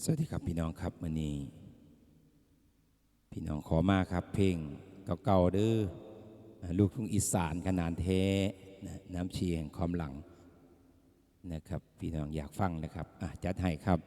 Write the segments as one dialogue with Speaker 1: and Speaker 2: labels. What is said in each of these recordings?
Speaker 1: สวัสดีครับพี่น้องครับมันนี้พี่น้องขอมาครับ เพลงเก่าๆเด้อลูกทุ่งอีสานขนานเทนะน้ำชีแห่งความหลังนะครับ พี่น้องอยากฟังนะครับอะจัดให้ครับ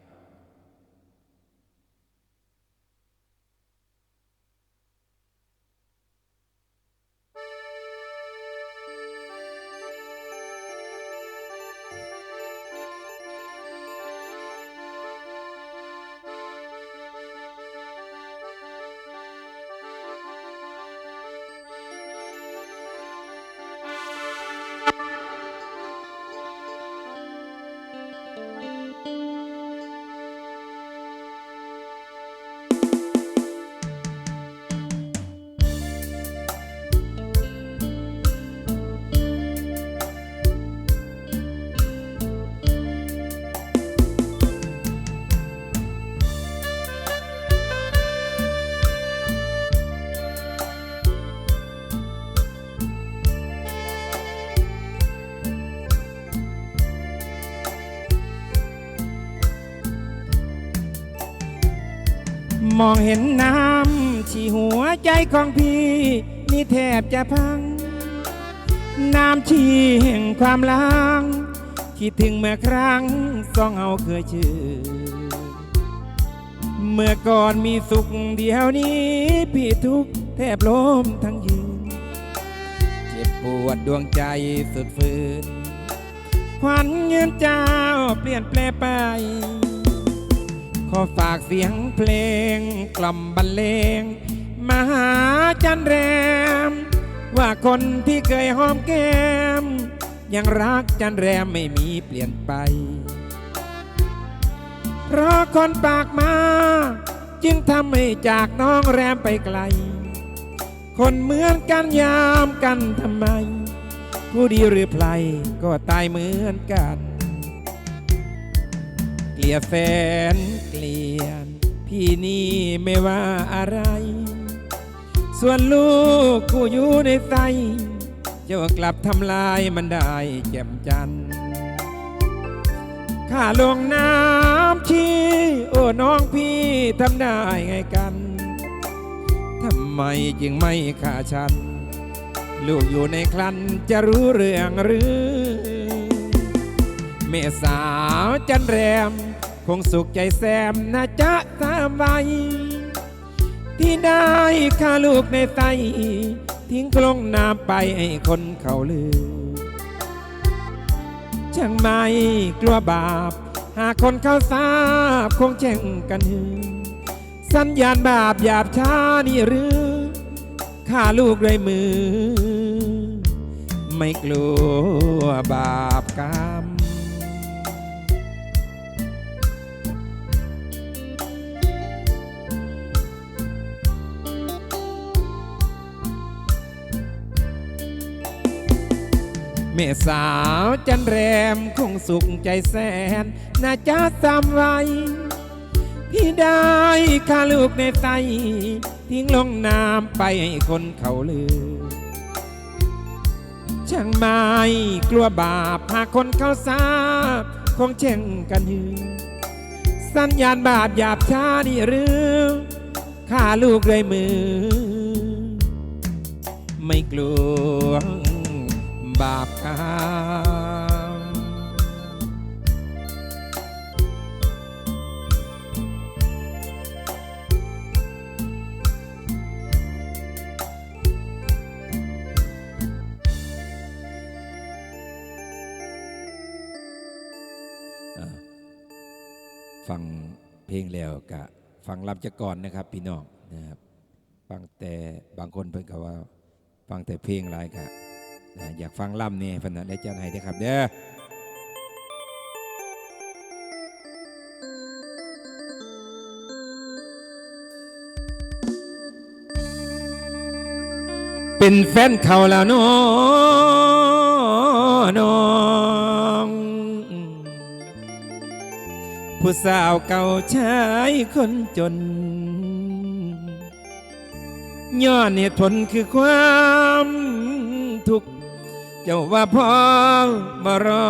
Speaker 1: มองเห็นน้ำที่หัวใจของพี่ นี่แทบจะพัง น้ำชีแห่งความล้าง คิดถึงเมื่อครั้งสองเอาเคยชื่อ เมื่อก่อนมีสุขเดียวนี้ พี่ทุกแทบล้มทั้งยืน เจ็บปวดดวงใจสุดฝืน ควันยืนเจ้าเปลี่ยนแปลไป ขอฝากเสียงเพลงกล่อมบรรเลงมาหาจันแรม ว่าคนที่เคยหอมแก้ม ยังรักจันแรมไม่มีเปลี่ยนไป เพราะคนปากมา จึงทำให้จากน้องแรมไปไกล คนเหมือนกันยามกันทำไม ผู้ดีหรือไพลก็ตายเหมือนกัน ลียแฟนเกลียดพี่นี่ไม่ว่าอะไร ส่วนลูกกูอยู่ในไส้เจ้ากลับทำลายมันได้แจ่มจันข้าลงน้ำชีโอ้น้องพี่ทำได้ไงกันทำไมจึงไม่ฆ่าฉัน ลูกอยู่ในครันจะรู้เรื่องหรือ เมสาวจันแรม คงสุขใจแซมนะจ๊ะสามใบที่ได้ข้าลูกในไตทิ้งกลงน้ำไปให้คนเขาลือ ช่างไม่กลัวบาป หากคนเขาทราบคงแจ้งกันหือ สัญญาณบาปหยาบช้านี่หรือข้าลูกด้วยมือ ไม่กลัวบาป แม่สาวจันแรมคงสุขใจแสน น่าจะจำไว้ที่ได้ข้าลูกในไตทิ้งลงน้ำไปให้คนเขาลือ ช่างไม่กลัวบาปหากคนเขาทราบคงเช่งกันฮือ สัญญาณบาปหยาบช้านี่หรือข้าลูกด้วยมือ ไม่กลัว บาปกรรมฟังเพลงแล้วกะฟังลำจะก่อนนะครับ พี่น้องนะครับ ฟังแต่บางคนเพิ่นก็ว่า ฟังแต่เพลงหลายกะ อยากฟังลำเนี่ยพนนันได้จัดให้เด้ครับเด้อเป็นแฟนเขาแล้วน้องน้องผู้สาวเก่าชายคนจนย้อนเหตุผลคือความทุกข์ เจ้าว่าพ่อมารอ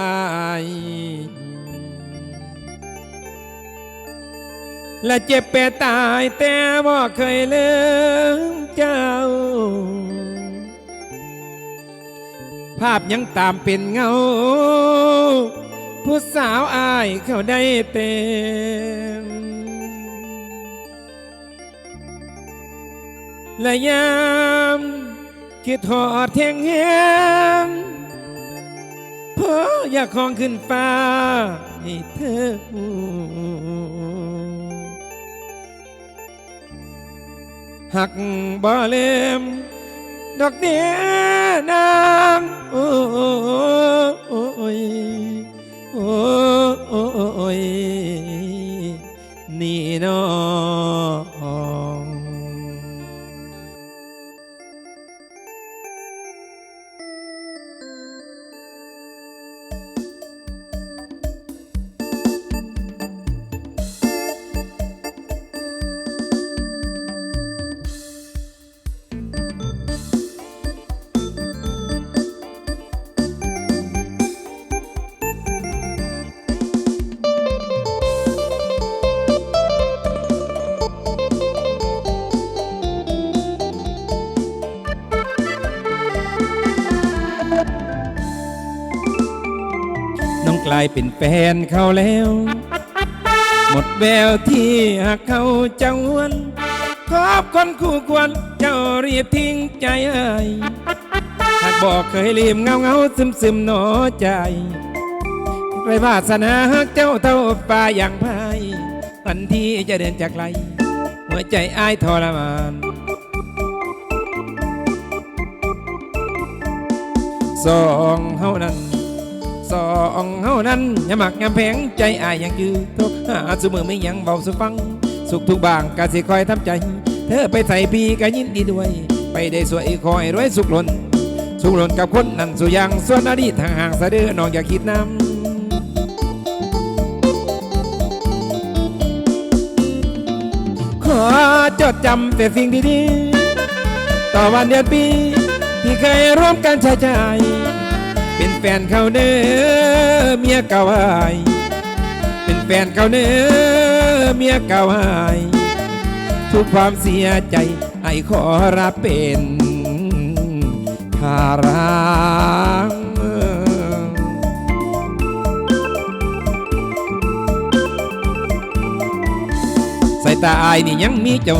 Speaker 1: อายและเจ็บแปตายแต่ว่าเคยลืมเจ้า ภาพยังตามเป็นเงา ผู้สาวอายเขาได้เต็มและยาม คิดทอดเทียงแหงเพราะอยากของขึ้นฟ้าให้เธอหักบ่เลมดอกเดียนางโอ้ยโอ้ยนี่ กลายเป็นแฟนเขาแล้ว หมดแววที่หากเขาจะวนคบคนคู่ควรเจ้ารีบทิ้งใจเอ้ยหากบอกเคยลืมเงาเงาซึมซึมหนอใจไรวาสนาหากเจ้าเท่าฟ้าอย่างพายวันที่จะเดินจากไกล หัวใจอ้ายทรมานสองเฮานั้น สองเฮานั้นยามักยำแพงใจอายยังคือทุกหาสมือไม่ยังเบาสุฟัง สุขทุกบางกะสิคอยทำใจ เธอไปใส่ปีก็ยินดีด้วย ไปได้สวยคอยรวยสุขล้นสุขล้นกับคนนั้นสุยังส่วนอดีตทางห่างสะเดือน้องอย่าคิดนำขอจดจำแต่สิ่งดีๆ ต่อวันเดือนปี ที่เคยร่วมกันใช้ใจ เป็นแฟนเขาเด้อเมียเก่าหายเป็นแฟนเขาเด้อเมียเก่าหายทุกความเสียใจไอ้ขอรับเป็นภาระสายตาอายนี่ยังมีเจ้า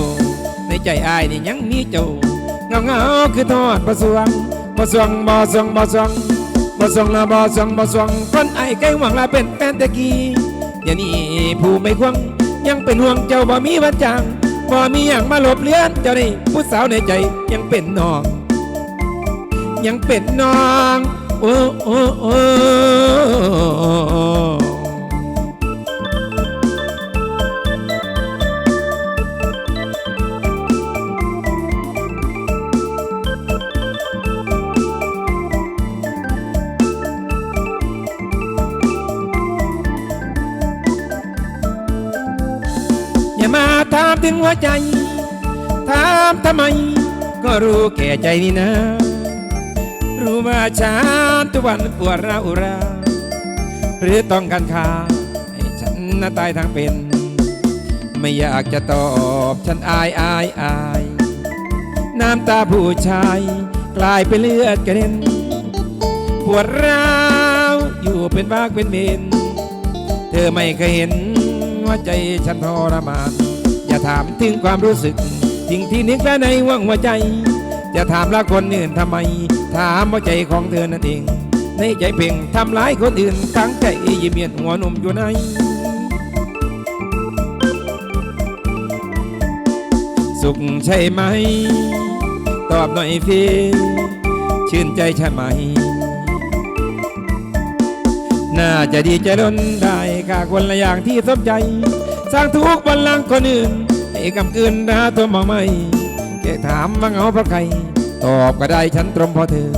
Speaker 1: ในใจอายนี่ยังมีเจ้าเงาเงาคือทอดประสวงประสวงบ่สวงบ่สวง บ่สวงละบ่สวงบ่สวงคนไอ้ใกล้หวังละเป็นแฟนตะกี้อย่านี้ผู้ไม่ควงยังเป็นห่วงเจ้าบ่มีวันจางบ่มีอย่างมาหลบเลือนเจ้านี่ผู้สาวในใจยังเป็นน้อง ยังเป็นน้องโอ้โอ้โอ้ งหัวใจ ถามทำไม ก็รู้แก่ใจนี่นะ รู้ว่าฉันทุกวันปวดร้าวรา หรือต้องการค่าให้ฉันน่ะตายทางเป็น ไม่อยากจะตอบฉันอายอายอาย น้ำตาผู้ชาย กลายเป็นเลือดกระเด็น ปวดร้าวอยู่เป็นวากเป็นเมนเธอไม่เคยเห็นว่าใจฉันทรมาน ถามถึงความรู้สึกสิ่งที่นึกและในว่างหัวใจอย่าถามละคนอื่นทำไม ถามว่าใจของเธอนั่นเอง ในใจเพ่งทำร้ายคนอื่นทั้งใจยิ้มเยียนหัวนมอยู่ในสุขใช่ไหม ตอบหน่อยพี่ชื่นใจใช่ไหม น่าจะดีใจล้นได้กาคนละอย่างที่สมใจ สร้างทุกข์บนลังคนอื่น กำกืนหาตัวมาไม่แค่ถามว่าเหงาเพราะใคร ตอบก็ได้ฉันตรงพราะเธอ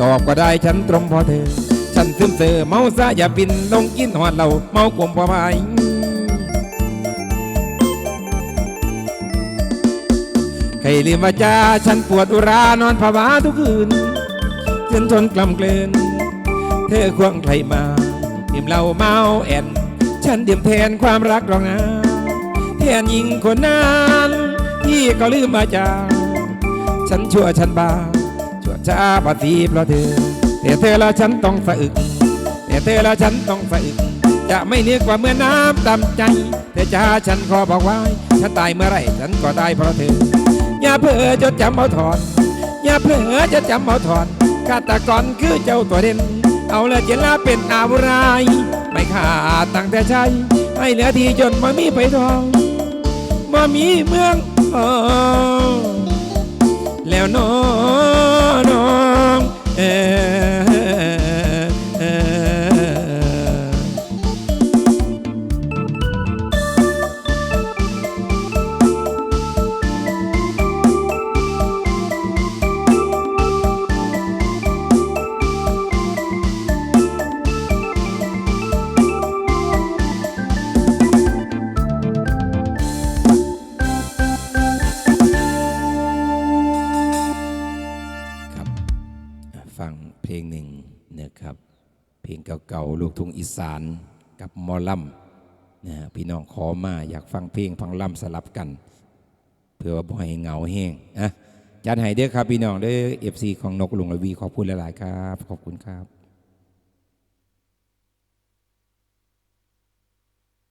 Speaker 1: ตอบก็ได้ฉันตรงพราะเธอ ฉันซึมเซอเมาซะอย่าบินลงกินหอดเราเมากลมประพายใครลืมว่าจาฉันปวดอุรานอนภาวะทุกคืนจนทนกลำเกลืนเธอควงใครมาดื่มเหล้าเมาแอน ฉันดื่มแทนความรักรองนะ แทนหญิงคนนั้นที่ก็ลืมมาจากฉันชั่วฉันบาปชั่วช้าปฏิเพราะเธอแต่เธอละฉันต้องสะอึกแต่เธอละฉันต้องสะอึกจะไม่นึกว่าเมื่อน้ำตำใจเธอจะหาฉันขอบอกไว้ฉันตายเมื่อไรฉันก็ตายเพราะเธอ อย่าเพ้อจดจำเอาถอน อย่าเพ้อจดจำเอาถอนฆาตกรคือเจ้าตัวเด่น เอาละเจลาเป็นอาวรายไม่ขาดตั้งแต่ใช้ให้เหลือที่จนมามีไปทอง มามีเมืองพอแล้วน้องน้องเออ ฟังเพลงหนึ่งนะครับ เพลงเก่าๆลูกทุ่งอีสานกับมอลำนะฮะพี่น้องขอมาอยากฟังเพลงฟังลำสลับกัน เพื่อว่าบ่อยเหงาแห้งอะจันไห้เด้อครับพี่น้องเด้อเอฟซีของนกลุงระวีขอบคุณหลายๆครับ ขอบคุณครับ